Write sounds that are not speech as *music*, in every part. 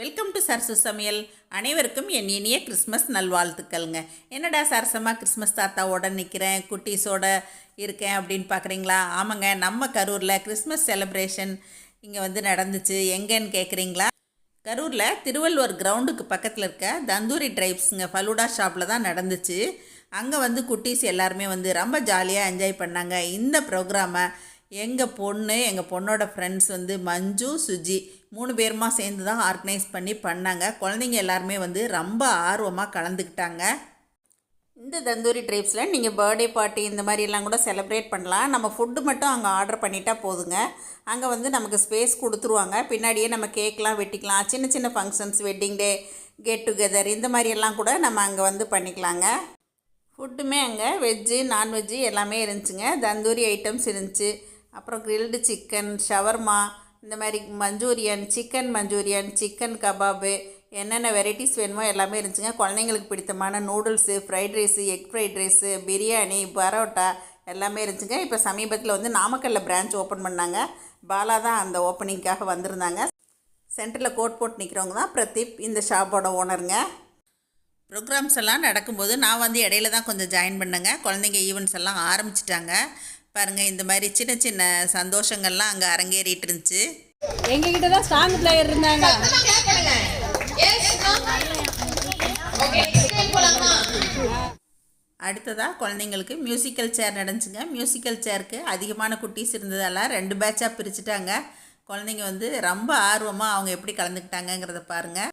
Welcome to Sarasu சமையல் அனைவருக்கும் என் இனிய கிறிஸ்மஸ் நல்வாழ்த்துக்கள்ங்க. என்னடா சரசமாக கிறிஸ்மஸ் தாத்தாவோட நிற்கிறேன் குட்டீஸோட இருக்கேன் அப்படின்னு பார்க்குறீங்களா ஆமாங்க நம்ம கரூரில் கிறிஸ்மஸ் செலப்ரேஷன் இங்கே வந்து நடந்துச்சு. எங்கேன்னு கேட்குறீங்களா கரூரில் திருவள்ளுவர் கிரவுண்டுக்கு பக்கத்தில் இருக்க தந்தூரி ட்ரைப்ஸுங்க ஃபலூடா ஷாப்பில் தான் நடந்துச்சு. அங்கே வந்து குட்டீஸ் எல்லாருமே வந்து ரொம்ப ஜாலியாக என்ஜாய் பண்ணாங்க. இந்த ப்ரோக்ராமை எங்கள் பொண்ணு எங்கள் பொண்ணோட ஃப்ரெண்ட்ஸ் வந்து மஞ்சு சுஜி மூணு பேருமா சேர்ந்து தான் ஆர்கனைஸ் பண்ணி பண்ணாங்க. குழந்தைங்க எல்லாருமே வந்து ரொம்ப ஆர்வமாக கலந்துக்கிட்டாங்க. இந்த தந்தூரி ட்ரைப்ஸில் நீங்கள் பர்த்டே பார்ட்டி இந்த மாதிரிலாம் கூட செலிப்ரேட் பண்ணலாம். நம்ம ஃபுட்டு மட்டும் அங்கே ஆர்டர் பண்ணிட்டா போதுங்க. அங்கே வந்து நமக்கு ஸ்பேஸ் கொடுத்துருவாங்க. பின்னாடியே நம்ம கேக்லாம் வெட்டிக்கலாம். சின்ன சின்ன functions wedding day get together இந்த மாதிரியெல்லாம் கூட நம்ம அங்கே வந்து பண்ணிக்கலாங்க. ஃபுட்டுமே அங்கே வெஜ்ஜு நான்வெஜ்ஜு எல்லாமே இருந்துச்சுங்க. தந்தூரி ஐட்டம்ஸ் இருந்துச்சு. அப்புறம் கிரில்டு சிக்கன் ஷவர்மா இந்த மாதிரி manchurian chicken manchurian chicken kebab என்னென்ன வெரைட்டிஸ் வேணுமோ எல்லாமே இருந்துச்சுங்க. குழந்தைங்களுக்கு பிடித்தமான noodles fried rice egg fried rice biryani parotta எல்லாமே இருந்துச்சுங்க. இப்போ சமீபத்தில் வந்து நாமக்கல்லில் பிரான்ச் ஓப்பன் பண்ணாங்க. பாலா தான் அந்த ஓப்பனிங்க்காக வந்திருந்தாங்க. சென்டரில் கோட் போட்டு நிற்கிறவங்க தான் பிரதீப் இந்த ஷாப்போட ஓனருங்க ப்ரோக்ராம்ஸ் எல்லாம் நடக்கும்போது நான் வந்து இடையில தான் கொஞ்சம் ஜாயின் பண்ணேங்க. குழந்தைங்க ஈவெண்ட்ஸ் எல்லாம் ஆரம்பிச்சிட்டாங்க. பாருங்கள் இந்த மாதிரி சின்ன சின்ன சந்தோஷங்கள்லாம் அங்கே அரங்கேறிட்டு இருந்துச்சு எங்ககிட்ட தான் சாங் பிளேயர் இருந்தாங்க. அடுத்ததாக குழந்தைங்களுக்கு மியூசிக்கல் சேர் நடந்துச்சுங்க. மியூசிக்கல் சேருக்கு அதிகமான குட்டீஸ் இருந்ததால ரெண்டு பேட்சாக பிரிச்சுட்டாங்க. குழந்தைங்க வந்து ரொம்ப ஆர்வமாக அவங்க எப்படி கலந்துக்கிட்டாங்கங்கிறத பாருங்கள்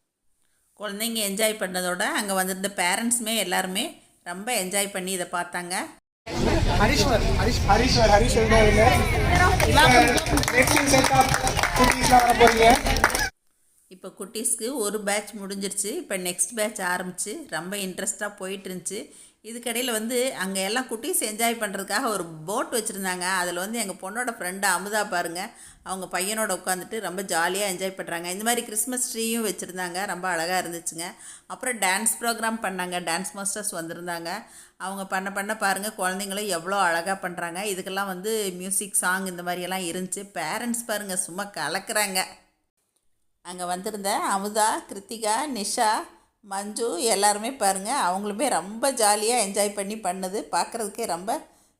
குழந்தைங்க என்ஜாய் பண்ணதோட அங்கே வந்திருந்த பேரண்ட்ஸுமே எல்லாருமே ரொம்ப என்ஜாய் பண்ணி இதை பார்த்தாங்க. ஹரீஸ்வர் ஹரிஷ் ஹரீஸ்வர் ஹரீஸ்வர் இப்போ குட்டீஸ்க்கு ஒரு பேட்ச் முடிஞ்சிருச்சு. இப்போ நெக்ஸ்ட் பேட்ச் ஆரம்பிச்சு. ரொம்ப இன்ட்ரெஸ்ட்டாக போயிட்டு இருந்துச்சு. இதுக்கடையில் வந்து அங்கே எல்லாம் குட்டீஸ் என்ஜாய் பண்ணுறதுக்காக ஒரு போட் வச்சுருந்தாங்க. அதில் வந்து எங்கள் பொண்ணோட ஃப்ரெண்டு அமுதா பாருங்க. அவங்க பையனோட உட்காந்துட்டு ரொம்ப ஜாலியாக என்ஜாய் பண்ணுறாங்க இந்த மாதிரி கிறிஸ்மஸ் ட்ரீயும் வச்சுருந்தாங்க. ரொம்ப அழகாக இருந்துச்சுங்க. அப்புறம் டான்ஸ் ப்ரோக்ராம் பண்ணாங்க. டான்ஸ் மாஸ்டர்ஸ் வந்திருந்தாங்க. அவங்க பண்ண பண்ண பாருங்கள் குழந்தைங்களும் எவ்வளோ அழகாக பண்ணுறாங்க இதுக்கெல்லாம் வந்து மியூசிக் சாங் இந்த மாதிரியெல்லாம் இருந்துச்சு. பேரண்ட்ஸ் பாருங்கள் சும்மா கலக்கிறாங்க. அங்கே வந்திருந்த அமுதா கிருத்திகா நிஷா மஞ்சு எல்லாருமே பாருங்கள் அவங்களுமே ரொம்ப ஜாலியாக என்ஜாய் பண்ணி பண்ணது. பார்க்குறதுக்கே ரொம்ப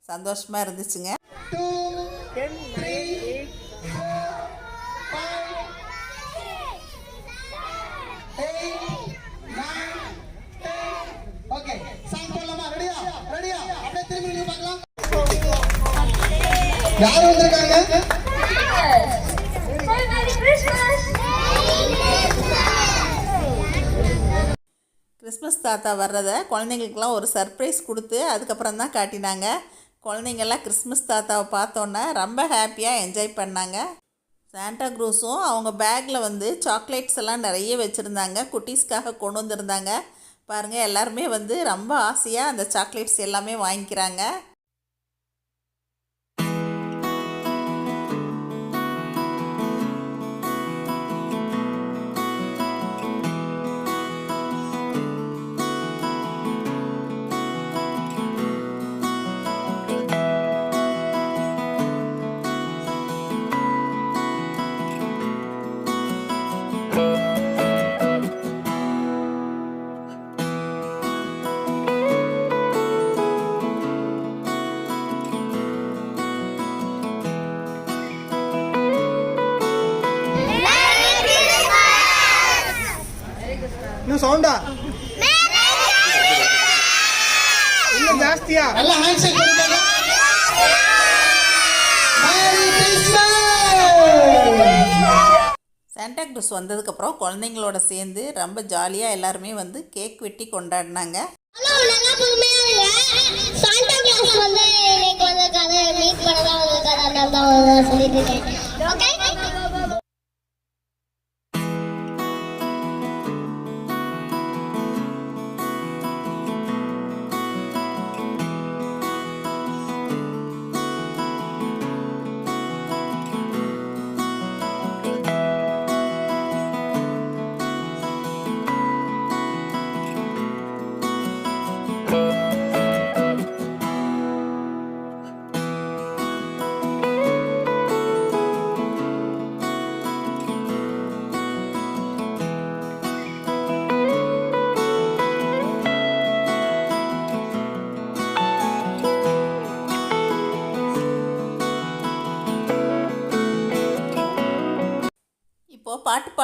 சந்தோஷமாக இருந்துச்சுங்க. யார் வந்திருக்காங்க? கிறிஸ்மஸ் தாத்தா வர்றதை குழந்தைங்களுக்கெல்லாம் ஒரு சர்ப்ரைஸ் கொடுத்து அதுக்கப்புறம் தான் காட்டினாங்க. குழந்தைங்கள்லாம் கிறிஸ்மஸ் தாத்தாவை பார்த்தோன்னே ரொம்ப ஹாப்பியாக என்ஜாய் பண்ணாங்க. சாண்டா க்ரூஸும் அவங்க பேக்கில் வந்து சாக்லேட்ஸ் எல்லாம் நிறைய வச்சுருந்தாங்க. குட்டீஸ்க்காக கொண்டு வந்திருந்தாங்க. பாருங்கள் எல்லாருமே வந்து ரொம்ப ஆசையாக அந்த சாக்லேட்ஸ் எல்லாமே வாங்கிக்கிறாங்க. ஜாஸ்தியா? நல்லா ஹேண்ட் ஷேக் பண்ணுங்க சாண்டா க்ரூஸ் வந்ததுக்கப்புறம் குழந்தைங்களோட சேர்ந்து ரொம்ப ஜாலியாக எல்லாருமே வந்து கேக் வெட்டி கொண்டாடினாங்க. சாண்டா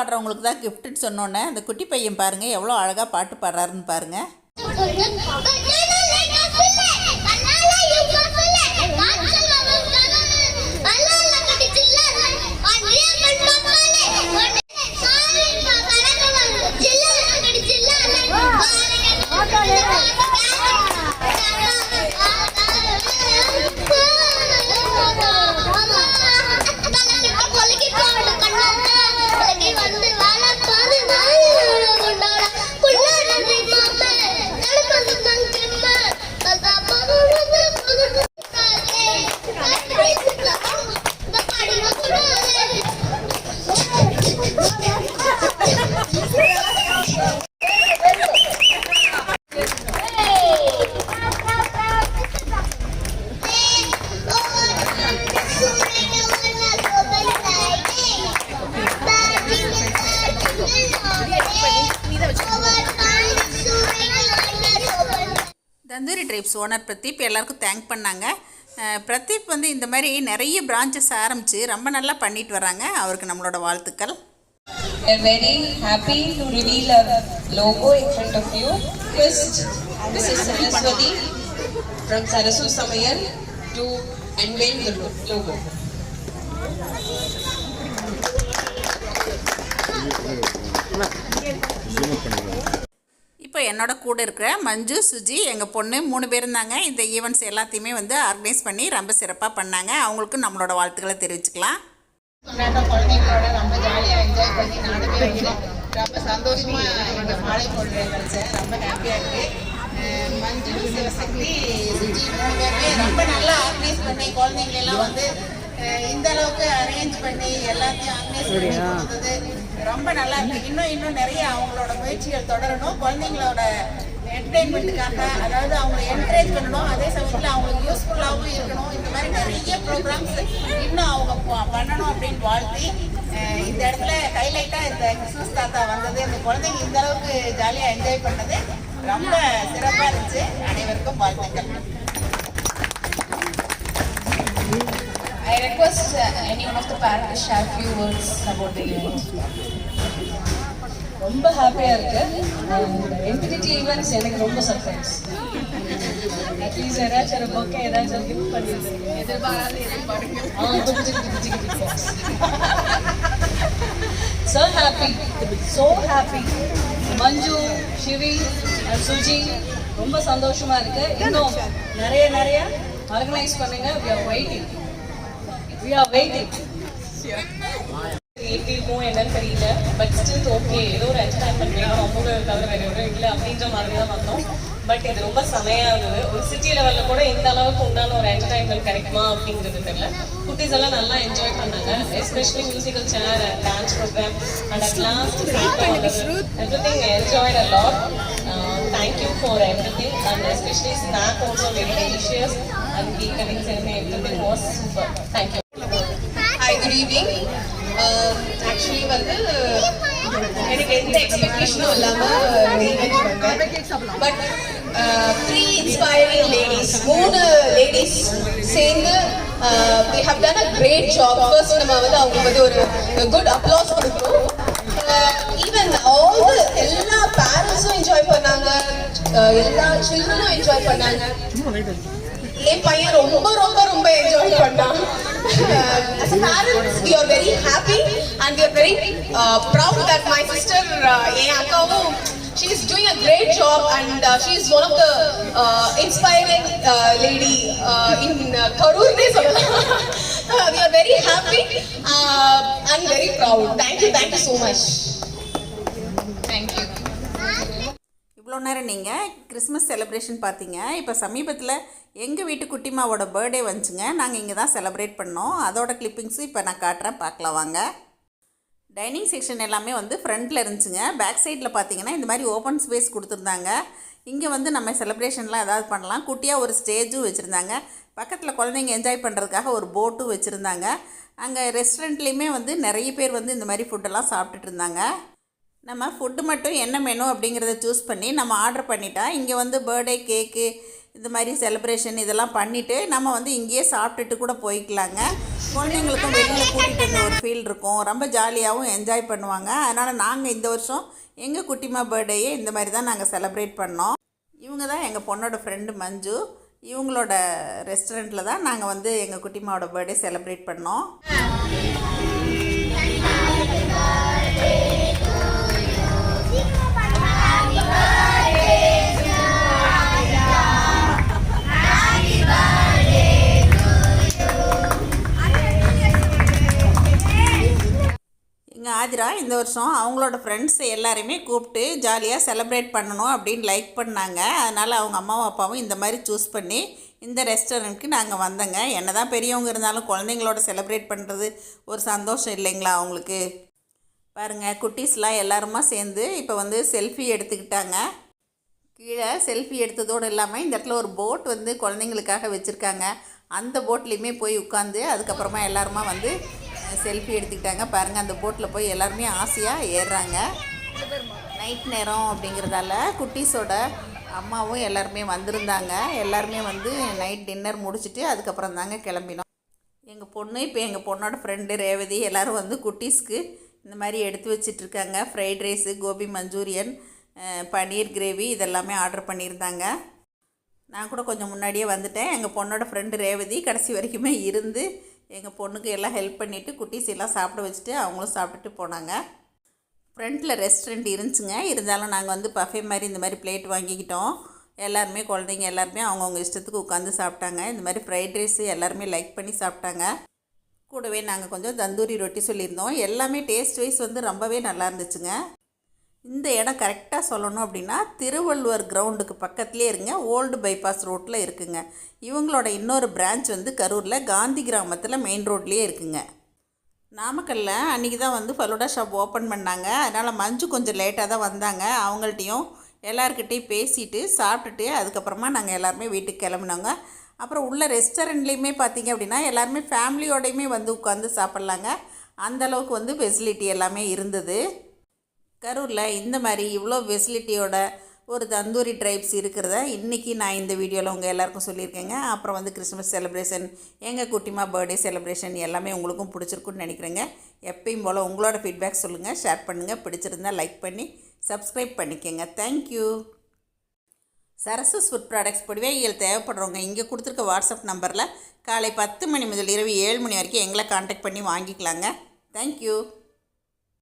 பாடுறவங்களுக்கு தான் கிஃப்ட்டுன்னு சொன்னோன்னே அந்த குட்டி பையன் பாருங்கள் எவ்வளோ அழகாக பாட்டு பாடுறாருன்னு பாருங்கள் ட்ரைப்ஸ் ஓனர் பிரதீப் எல்லாருக்கும் தேங்க் பண்ணாங்க பிரதீப் வந்து இந்த மாதிரி நிறைய பிரான்ச்சஸ் ஆரம்பித்து ரொம்ப நல்லா பண்ணிட்டு வராங்க அவருக்கு நம்மளோட வாழ்த்துக்கள் We're very happy to reveal our logo in front of you. First, this is Saraswati from Sarasu Samayal to unveil the lo- logo. இப்போ என்னோட கூட இருக்கிற மஞ்சு சுஜி எங்கள் பொண்ணு மூணு பேர் இருந்தாங்க. இந்த ஈவெண்ட்ஸ் எல்லாத்தையுமே வந்து ஆர்கனைஸ் பண்ணி ரொம்ப சிறப்பாக பண்ணாங்க. அவங்களுக்கும் நம்மளோட வாழ்த்துக்களை தெரிவிச்சுக்கலாம். குழந்தைங்களோட ரொம்ப ஜாலியாக என்ஜாய் பண்ணி நானுமே வந்து ரொம்ப சந்தோஷமாக இந்த மாலை பொழுது கழிச்சேன் ரொம்ப ஹாப்பியாக இருக்குது மஞ்சு சிவசக்தி சுஜி மூணு பேருமே ரொம்ப நல்லா ஆர்கனைஸ் பண்ணி குழந்தைங்களெல்லாம் வந்து இந்த அளவுக்கு அரேஞ்ச் பண்ணி எல்லாத்தையும் ஆர்கனைஸ் பண்ணி கொடுத்தது ரொம்ப நல்லா இருக்கு. இன்னும் இன்னும் நிறைய அவங்களோட முயற்சிகள் தொடரணும். குழந்தைங்களோட என்டர்டைன்மெண்ட்டுக்காக அதாவது அவங்களை என்கரேஜ் பண்ணணும். அதே சமயத்தில் அவங்களுக்கு யூஸ்ஃபுல்லாகவும் இருக்கணும். இந்த மாதிரி நிறைய ப்ரோக்ராம்ஸ் இன்னும் அவங்க பண்ணணும் அப்படின்னு வாழ்த்தி இந்த இடத்துல ஹைலைட்டாக இந்த கிறிஸ்மஸ் தாத்தா வந்தது. இந்த குழந்தைங்க இந்த அளவுக்கு ஜாலியாக என்ஜாய் பண்ணது. ரொம்ப சிறப்பாக இருந்துச்சு. அனைவருக்கும் வாழ்த்துக்கள். I request uh, any one of the parents to share few words about the event. ரொம்ப ஹாப்பியாக இருக்கு. என்டிடி ஈவெண்ட்ஸ் எனக்கு ரொம்ப சர்ப்ரைஸ் அட்லீஸ்ட் ஏதாச்சும் ஒரு பொக்கே ஏதாச்சும் கிஃப்ட் பண்ணியிருந்தீங்க எதிர்பாராத so happy. So happy. மஞ்சு ஷிவி சுஜி ரொம்ப சந்தோஷமா இருக்கு. இன்னும் நிறைய நிறைய ஆர்கனைஸ் பண்ணுங்க. We are waiting. We are waiting. எப்படி இருக்கும் என்னன்னு தெரியல பட் ஸ்டில் ஓகே ஏதோ ஒரு என்டர்டைன்மெண்ட் வேணும் அமௌண்ட் தவிர வேற எதுவும் இல்லை அப்படின்ற மாதிரி தான் வந்தோம். பட் இது ரொம்ப செமையா இருந்தது. ஒரு சிட்டி லெவல்ல கூட இந்த அளவுக்கு உண்டான ஒரு என்டர்டைன்மெண்ட் கிடைக்குமா அப்படிங்கிறது தெரியல. குட்டீஸ் எல்லாம் நல்லா என்ஜாய் பண்ணாங்க. Especially musical chair and dance program and at last everything enjoyed a lot thing and especially snack also very delicious and cake cutting ceremony everything was super evening actually um, வந்து எனக்கு எந்த எக்ஸ்பெக்டேஷனும் இல்லாமல் but three inspiring ladies மூணு ladies சேர்ந்து we have done a great job first நம்ம வந்து அவங்களுக்கு வந்து ஒரு குட் அப்ளாஸ் கொடுக்கணும் ஈவன் ஆல் எல்லா பேரண்ட்ஸும் என்ஜாய் பண்ணாங்க. Uh, எல்லா சில்ட்ரனும் என்ஜாய் பண்ணாங்க. என் பையன் ரொம்ப ரொம்ப ரொம்ப என்ஜாய் பண்ணான் as a parents we are very happy and we are very uh, proud that my sister uh, என் அக்காவும் she is doing a great job and uh, she is one of the uh, inspiring uh, lady uh, in uh, கரூர்னே *laughs* சொல்லலாம் Uh, we are very happy uh, and very proud thank you thank you so much இவ்வளோ நேரம் நீங்கள் Christmas celebration பார்த்தீங்க. இப்போ சமீபத்தில் எங்கள் வீட்டு குட்டிமாவோட birthday வந்துச்சுங்க. நாங்கள் இங்கே தான் செலிப்ரேட் பண்ணோம். அதோட கிளிப்பிங்ஸும் இப்போ நான் காட்டுறேன். பார்க்கலாம் வாங்க. டைனிங் செக்ஷன் எல்லாமே வந்து ஃப்ரண்ட்டில் இருந்துச்சுங்க. பேக் சைடில் பார்த்தீங்கன்னா இந்த மாதிரி ஓப்பன் ஸ்பேஸ் கொடுத்துருந்தாங்க. இங்கே வந்து நம்ம செலிப்ரேஷன்லாம் ஏதாவது பண்ணலாம். குட்டியாக ஒரு ஸ்டேஜும் வச்சுருந்தாங்க. பக்கத்தில் குழந்தைங்க என்ஜாய் பண்ணுறதுக்காக ஒரு போட்டும் வச்சுருந்தாங்க. அங்கே ரெஸ்டாரண்ட்லேயுமே வந்து நிறைய பேர் வந்து இந்த மாதிரி ஃபுட்டெல்லாம் சாப்பிட்டுட்டு இருந்தாங்க. நம்ம ஃபுட்டு மட்டும் என்ன மெனு அப்படிங்கிறத சூஸ் பண்ணி நம்ம ஆர்டர் பண்ணிட்டா இங்கே வந்து பர்த்டே கேக்கு இந்த மாதிரி செலிப்ரேஷன் இதெல்லாம் பண்ணிவிட்டு நம்ம வந்து இங்கேயே சாப்பிட்டுட்டு கூட போய்க்கலாங்க. குழந்தைங்களுக்கும் வெளியில் கூட்டிகிட்டு வந்த ஒரு ஃபீல் இருக்கும். ரொம்ப ஜாலியாகவும் என்ஜாய் பண்ணுவாங்க. அதனால் நாங்கள் இந்த வருஷம் எங்கள் குட்டிமா பர்த்டேயே இந்த மாதிரி தான் நாங்கள் செலிப்ரேட் பண்ணோம். இவங்க தான் எங்கள் பொண்ணோட ஃப்ரெண்டு மஞ்சு. இவங்களோட ரெஸ்டாரண்ட்டில் தான் நாங்கள் வந்து எங்கள் குட்டிமாவோட பர்த்டே செலிப்ரேட் பண்ணோம். இந்த வருஷம் அவங்களோட ஃப்ரெண்ட்ஸ் எல்லாரையுமே கூப்பிட்டு ஜாலியாக செலப்ரேட் பண்ணணும் அப்படின்னு லைக் பண்ணாங்க. அதனால் அவங்க அம்மாவும் அப்பாவும் இந்த மாதிரி சூஸ் பண்ணி இந்த ரெஸ்டாரண்ட்க்கு நாங்கள் வந்தோங்க. என்ன தான் பெரியவங்க இருந்தாலும் குழந்தைங்களோட செலப்ரேட் பண்ணுறது ஒரு சந்தோஷம் இல்லைங்களா அவங்களுக்கு? பாருங்கள் குட்டீஸ்லாம் எல்லாருமா சேர்ந்து இப்போ வந்து செல்ஃபி எடுத்துக்கிட்டாங்க. கீழே செல்ஃபி எடுத்ததோடு இல்லாமல் இந்த இடத்துல ஒரு போட் வந்து குழந்தைங்களுக்காக வச்சுருக்காங்க. அந்த போட்லேயுமே போய் உட்காந்து அதுக்கப்புறமா எல்லாருமா வந்து செல்ஃபி எடுத்துக்கிட்டாங்க. பாருங்கள் அந்த போட்டில் போய் எல்லாருமே ஆசையாக ஏறுறாங்க. நைட் நேரம் அப்படிங்கிறதால குட்டீஸோட அம்மாவும் எல்லாருமே வந்திருந்தாங்க. எல்லாருமே வந்து நைட் டின்னர் முடிச்சுட்டு அதுக்கப்புறம் தாங்க கிளம்பினோம். எங்கள் பொண்ணு இப்போ எங்கள் பொண்ணோட ஃப்ரெண்டு ரேவதி எல்லோரும் வந்து குட்டீஸ்க்கு இந்த மாதிரி எடுத்து வச்சிட்ருக்காங்க. Fried rice gobi manchurian paneer gravy இதெல்லாமே ஆர்டர் பண்ணியிருந்தாங்க. நான் கூட கொஞ்சம் முன்னாடியே வந்துட்டேன். எங்கள் பொண்ணோட ஃப்ரெண்டு ரேவதி கடைசி வரைக்குமே இருந்து எங்கள் பொண்ணுக்கு எல்லாம் ஹெல்ப் பண்ணிவிட்டு குட்டீஸ் எல்லாம் சாப்பிட வச்சுட்டு அவங்களும் சாப்பிட்டுட்டு போனாங்க. ஃப்ரண்ட்டில் ரெஸ்டாரண்ட் இருந்துச்சுங்க. இருந்தாலும் நாங்கள் வந்து பஃபே மாதிரி இந்த மாதிரி பிளேட் வாங்கிக்கிட்டோம். எல்லாருமே குழந்தைங்க எல்லாருமே அவங்கவுங்க இஷ்டத்துக்கு உட்காந்து சாப்பிட்டாங்க. இந்த மாதிரி ஃப்ரைட் ரைஸ் எல்லாருமே லைக் பண்ணி சாப்பிட்டாங்க. கூடவே நாங்கள் கொஞ்சம் தந்தூரி ரொட்டி சொல்லியிருந்தோம். எல்லாமே டேஸ்ட் வைஸ் வந்து ரொம்பவே நல்லா இருந்துச்சுங்க. இந்த இடம் கரெக்டாக சொல்லணும் அப்படின்னா திருவள்ளுவர் கிரவுண்டுக்கு பக்கத்துலேயே இருங்க. ஓல்டு பைபாஸ் ரோட்டில் இருக்குங்க. இவங்களோட இன்னொரு பிரான்ச் வந்து கரூரில் காந்தி கிராமத்தில் மெயின் ரோட்லேயே இருக்குங்க. நாமக்கல்ல அன்றைக்கி தான் வந்து ஃபலோடா ஷாப் ஓப்பன் பண்ணாங்க. அதனால் மஞ்சு கொஞ்சம் லேட்டாக தான் வந்தாங்க. அவங்கள்ட்டையும் எல்லாருக்கிட்டையும் பேசிட்டு சாப்பிட்டுட்டு அதுக்கப்புறமா நாங்கள் எல்லாருமே வீட்டுக்கு கிளம்புனோங்க. அப்புறம் உள்ள ரெஸ்டாரண்ட்லேயுமே பார்த்தீங்க அப்படின்னா எல்லாருமே ஃபேமிலியோடையுமே வந்து உட்காந்து சாப்பிட்லாங்க. அந்த அளவுக்கு வந்து ஃபெசிலிட்டி எல்லாமே இருந்தது. கரூரில் இந்த மாதிரி இவ்வளோ ஃபெசிலிட்டியோட ஒரு தந்தூரி ட்ரைப்ஸ் இருக்கிறத இன்றைக்கி நான் இந்த வீடியோவில் உங்கள் எல்லாருக்கும் சொல்லியிருக்கேங்க. அப்புறம் வந்து கிறிஸ்மஸ் செலிப்ரேஷன் எங்கள் குட்டிமா பர்த்டே செலிப்ரேஷன் எல்லாமே உங்களுக்கும் பிடிச்சிருக்குன்னு நினைக்கிறேங்க. எப்பயும் போல் உங்களோட ஃபீட்பேக் சொல்லுங்கள் ஷேர் பண்ணுங்கள் பிடிச்சிருந்தா லைக் பண்ணி சப்ஸ்கிரைப் பண்ணிக்கோங்க. Thank you Sarasas food products பொடிவைகள் தேவைப்படுறவங்க இங்கே கொடுத்துருக்க வாட்ஸ்அப் நம்பரில் காலை பத்து மணி முதல் இரவு ஏழு மணி வரைக்கும் எங்களை காண்டாக்ட் பண்ணி வாங்கிக்கலாங்க. தேங்க்யூ